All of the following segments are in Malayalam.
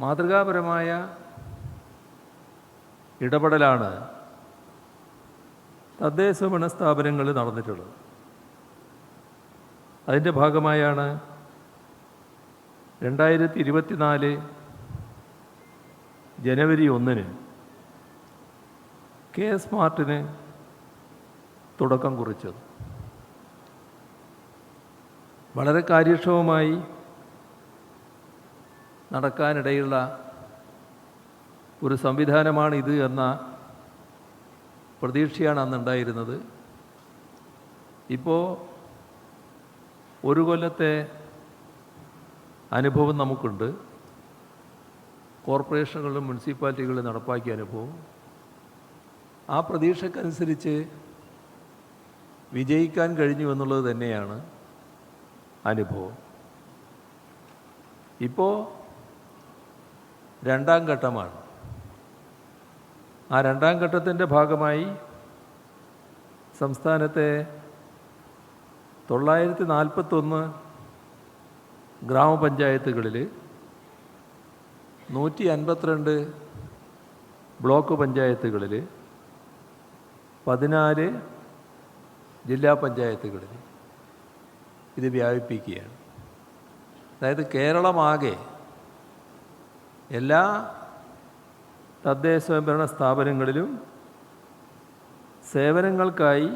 മാതൃകാപരമായ ഇടപെടലാണ് തദ്ദേശ സ്ഥാപനങ്ങളിൽ നടന്നിട്ടുള്ളത്. അതിന്റെ ഭാഗമായാണ് രണ്ടായിരത്തി ഇരുപത്തിനാല് ജനുവരി ഒന്നിന് കെ എസ് മാർട്ടിന് തുടക്കം കുറിച്ചത്. വളരെ കാര്യക്ഷമമായി നടക്കാനിടയുള്ള ഒരു സംവിധാനമാണ് ഇത് എന്ന പ്രതീക്ഷയാണ് അന്നുണ്ടായിരുന്നത്. ഇപ്പോൾ ഒരു കൊല്ലത്തെ അനുഭവം നമുക്കുണ്ട്. കോർപ്പറേഷനുകളിലും മുനിസിപ്പാലിറ്റികളിലും നടപ്പാക്കിയ അനുഭവം. ആ പ്രതീക്ഷക്കനുസരിച്ച് വിജയിക്കാൻ കഴിഞ്ഞു എന്നുള്ളത് തന്നെയാണ് അനുഭവം. ഇപ്പോൾ രണ്ടാം ഘട്ടമാണ്. ആ രണ്ടാം ഘട്ടത്തിന്റെ ഭാഗമായി സംസ്ഥാനത്തെ തൊള്ളായിരത്തി നാൽപ്പത്തൊന്ന് ഗ്രാമപഞ്ചായത്തുകളിൽ നൂറ്റി അൻപത്തിരണ്ട് ബ്ലോക്ക് പഞ്ചായത്തുകളിൽ പതിനാല് ജില്ലാ പഞ്ചായത്തുകളിൽ ഇത് വ്യാപിപ്പിക്കുകയാണ്. അതായത് കേരളമാകെ എല്ലാ തദ്ദേശ സ്വയംഭരണ സ്ഥാപനങ്ങളിലും സേവനങ്ങൾക്കായി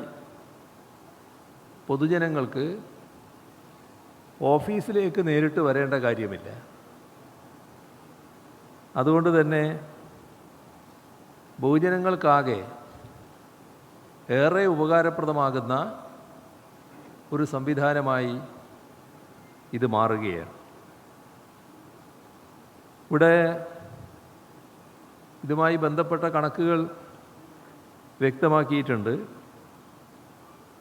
പൊതുജനങ്ങൾക്ക് ഓഫീസിലേക്ക് നേരിട്ട് വരേണ്ട കാര്യമില്ല. അതുകൊണ്ട് തന്നെ ബഹുജനങ്ങൾക്കാകെ ഏറെ ഉപകാരപ്രദമാകുന്ന ഒരു സംവിധാനമായി ഇത് മാറുകയാണ്. ഇവിടെ ഇതുമായി ബന്ധപ്പെട്ട കണക്കുകൾ വ്യക്തമാക്കിയിട്ടുണ്ട്.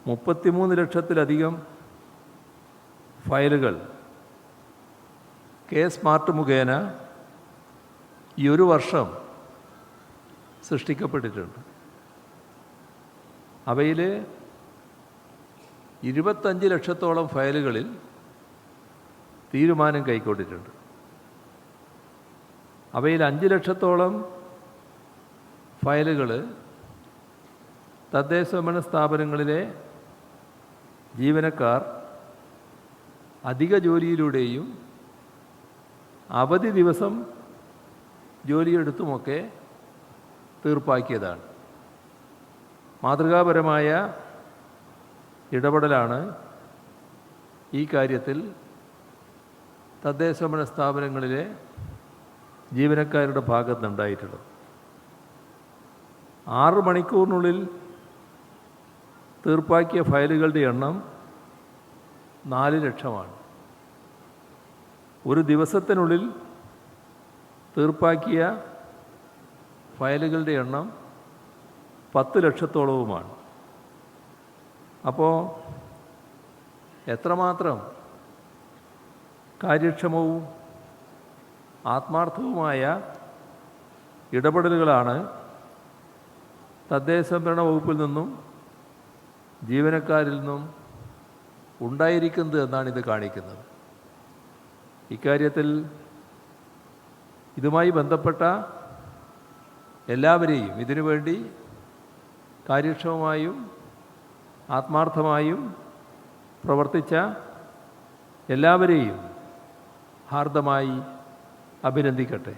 മുപ്പത്തിമൂന്ന് ലക്ഷത്തിലധികം ഫയലുകൾ. കെ സ്മാർട്ട് മുഖേന ഈ ഒരു വർഷം സൃഷ്ടിക്കപ്പെട്ടിട്ടുണ്ട്. അവയിൽ ഇരുപത്തഞ്ച് ലക്ഷത്തോളം ഫയലുകളിൽ തീരുമാനം കൈക്കൊണ്ടിട്ടുണ്ട്. അവയിൽ അഞ്ച് ലക്ഷത്തോളം ഫയലുകൾ തദ്ദേശ ഭരണ സ്ഥാപനങ്ങളിലെ ജീവനക്കാർ അധിക ജോലിയിലൂടെയും അവധി ദിവസം ജോലിയെടുത്തുമൊക്കെ തീർപ്പാക്കിയതാണ്. മാതൃകാപരമായ ഇടപെടലാണ് ഈ കാര്യത്തിൽ തദ്ദേശ ഭരണ സ്ഥാപനങ്ങളിലെ ജീവനക്കാരുടെ ഭാഗത്തുനിന്നുണ്ടായിട്ടുള്ളത് ആറ് മണിക്കൂറിനുള്ളിൽ തീർപ്പാക്കിയ ഫയലുകളുടെ എണ്ണം നാല് ലക്ഷമാണ്. ഒരു ദിവസത്തിനുള്ളിൽ തീർപ്പാക്കിയ ഫയലുകളുടെ എണ്ണം പത്ത് ലക്ഷത്തോളവുമാണ്. അപ്പോൾ എത്രമാത്രം കാര്യക്ഷമവും ആത്മാർത്ഥവുമായ ഇടപെടലുകളാണ് തദ്ദേശ ഭരണ വകുപ്പിൽ നിന്നും ജീവനക്കാരിൽ നിന്നും ഉണ്ടായിരിക്കുന്നത് എന്നാണ് ഇത് കാണിക്കുന്നത്. ഇക്കാര്യത്തിൽ ഇതുമായി ബന്ധപ്പെട്ട എല്ലാവരെയും ഇതിനുവേണ്ടി കാര്യക്ഷമമായും ആത്മാർത്ഥമായും പ്രവർത്തിച്ച എല്ലാവരെയും ഹാർദമായി അഭിനന്ദിക്കട്ടെ.